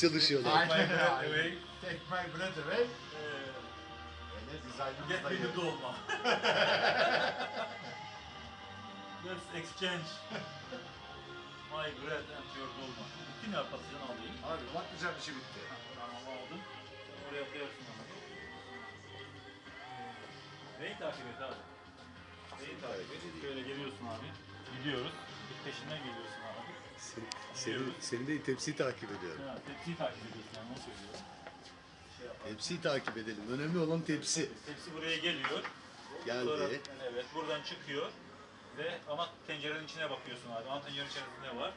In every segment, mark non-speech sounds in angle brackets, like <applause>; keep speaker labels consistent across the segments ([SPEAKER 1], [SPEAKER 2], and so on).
[SPEAKER 1] çalışıyorlar.
[SPEAKER 2] Aynen öyle.
[SPEAKER 3] Take my breath away.
[SPEAKER 2] Ee,
[SPEAKER 3] dizaynımız
[SPEAKER 2] Get
[SPEAKER 3] da
[SPEAKER 2] me the dolma. Let's exchange my bread and your dolma. Kim ya patlıcan alayım?
[SPEAKER 3] Abi patlıcan işi bitti.
[SPEAKER 2] Tamam aldım. Sen oraya koyarsın onu. Neyi takip et abi? Neyi takip et? Şöyle geliyorsun abi. Gidiyoruz. Bir peşinden geliyorsun abi.
[SPEAKER 1] Sen, senin, senin de tepsiyi takip ediyorum.
[SPEAKER 2] Ha, tepsiyi takip ediyorsun yani onu söylüyorum. Şey.
[SPEAKER 1] Tepsiyi takip edelim. Önemli olan tepsi.
[SPEAKER 2] Tepsi buraya geliyor. Sonra,
[SPEAKER 1] Geldi.
[SPEAKER 2] evet buradan çıkıyor ve ana tencerenin içine bakıyorsun abi. Ana tencerenin içerisinde ne var?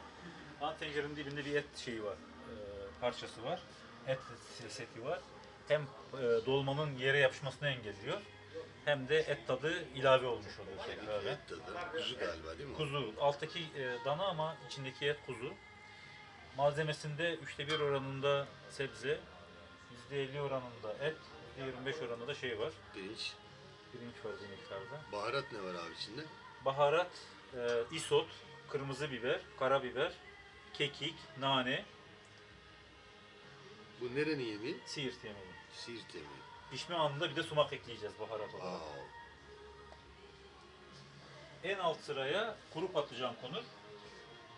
[SPEAKER 2] Ana tencerenin dibinde bir et şeyi var. e, parçası var. Et seti var. Hem e, dolmanın yere yapışmasını engelliyor. Hem de et tadı ilave olmuş oluyor tekrar.
[SPEAKER 1] Et tadı. Kuzu galiba değil mi?
[SPEAKER 2] Kuzu. Alttaki e, dana ama içindeki et kuzu. Malzemesinde üçte bir oranında sebze, yüzde elli oranında et, yüzde yirmi beş oranında şey var.
[SPEAKER 1] Pirinç.
[SPEAKER 2] Pirinç var bir miktarda.
[SPEAKER 1] Baharat ne var abi içinde?
[SPEAKER 2] Baharat, e, isot, kırmızı biber, karabiber, kekik, nane,
[SPEAKER 1] Bu nerenin yemeği?
[SPEAKER 2] siirt yemeği.
[SPEAKER 1] Siirt yemeği.
[SPEAKER 2] Pişme anında bir de sumak ekleyeceğiz baharat olarak. En alt sıraya kuru patlıcan konur.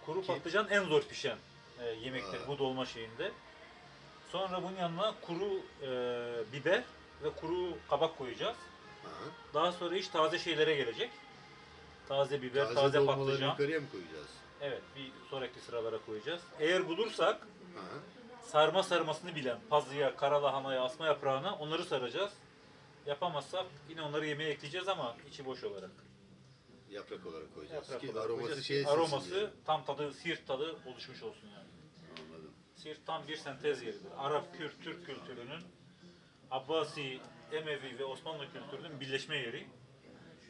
[SPEAKER 2] Kuru patlıcan en zor pişen e, yemektir
[SPEAKER 1] Aa.
[SPEAKER 2] bu dolma şeyinde. Sonra bunun yanına kuru e, biber ve kuru kabak koyacağız.
[SPEAKER 1] ha.
[SPEAKER 2] Daha sonra iş taze şeylere gelecek. Taze biber,
[SPEAKER 1] Taze,
[SPEAKER 2] taze,
[SPEAKER 1] dolmaları
[SPEAKER 2] patlıcan.
[SPEAKER 1] yukarıya mı koyacağız?
[SPEAKER 2] Evet, bir sonraki sıralara koyacağız. Eğer bulursak
[SPEAKER 1] Ha.
[SPEAKER 2] Sarma sarmasını bilen pazıya, karalahanaya, asma yaprağına onları saracağız. Yapamazsak yine onları yemeğe ekleyeceğiz ama içi boş olarak.
[SPEAKER 1] Yaprak olarak koyacağız
[SPEAKER 2] Yaprak
[SPEAKER 1] ki
[SPEAKER 2] olarak
[SPEAKER 1] aroması
[SPEAKER 2] koyacağız
[SPEAKER 1] şey
[SPEAKER 2] aroması tam tadı, siirt tadı oluşmuş olsun yani.
[SPEAKER 1] Anladım.
[SPEAKER 2] Siirt tam bir sentez yeridir. Arap, Kürt, Türk kültürünün Abbasi, Emevi ve Osmanlı kültürünün birleşme yeri.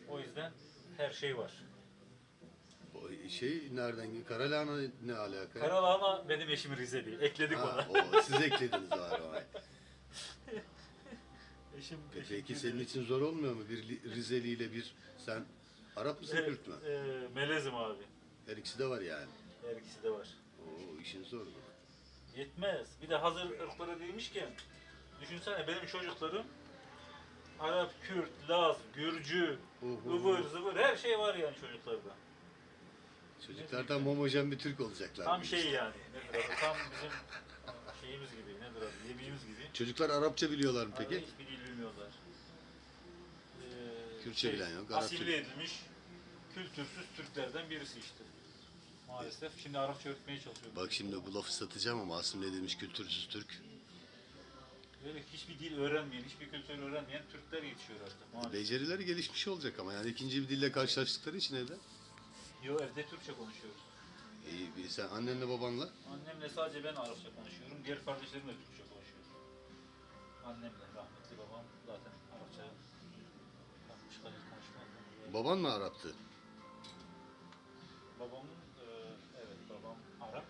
[SPEAKER 2] O yüzden her şey var.
[SPEAKER 1] Şey nereden? Karalahana ne alaka?
[SPEAKER 2] Karalahana benim eşim Rizeli. Ekledik
[SPEAKER 1] Ha,
[SPEAKER 2] ona.
[SPEAKER 1] o, siz eklediniz var vay.
[SPEAKER 2] Eşim, <laughs>
[SPEAKER 1] E
[SPEAKER 2] eşim
[SPEAKER 1] Peki
[SPEAKER 2] Rizeli.
[SPEAKER 1] senin için zor olmuyor mu? Bir Li- Rizeli ile bir sen Arap mısın
[SPEAKER 2] Evet,
[SPEAKER 1] Kürt mü?
[SPEAKER 2] e, melezim abi.
[SPEAKER 1] Her ikisi de var yani.
[SPEAKER 2] Her ikisi de var.
[SPEAKER 1] Oo işin zor bu.
[SPEAKER 2] Yetmez. Bir de hazır ırklara değmişken düşünsene benim çocuklarım Arap, Kürt, Laz, Gürcü,
[SPEAKER 1] Oho.
[SPEAKER 2] ıvır zıvır her şey var yani çocuklarda.
[SPEAKER 1] Çocuklar tam homojen bir Türk olacaklar.
[SPEAKER 2] Tam şey yani. Nedir adı? Tam bizim şeyimiz gibi. Nedir adı? Yemeğimiz gibi.
[SPEAKER 1] Çocuklar Arapça biliyorlar mı
[SPEAKER 2] Peki? hiçbir dil bilmiyorlar. Ee,
[SPEAKER 1] Kürtçe bilen yok, Arapça
[SPEAKER 2] Asimile
[SPEAKER 1] bilen.
[SPEAKER 2] edilmiş kültürsüz Türklerden birisi işte. Maalesef. Şimdi Arapça öğretmeye çalışıyorum.
[SPEAKER 1] Bak şimdi bu lafı satacağım ama asimile edilmiş kültürsüz Türk.
[SPEAKER 2] Böyle hiçbir dil öğrenmeyen, hiçbir kültür öğrenmeyen Türkler yetişiyor artık. Maalesef.
[SPEAKER 1] Becerileri gelişmiş olacak ama yani ikinci bir dille karşılaştıkları için evde.
[SPEAKER 2] Yo evde Türkçe konuşuyoruz.
[SPEAKER 1] İyi bir sen annenle babanla?
[SPEAKER 2] Annemle sadece ben Arapça konuşuyorum. Diğer kardeşlerim de Türkçe konuşuyor. Annemle rahmetli babam zaten Arapça başka dil konuşmaz.
[SPEAKER 1] Baban mı Arap'tı?
[SPEAKER 2] Babamın e, evet babam Arap.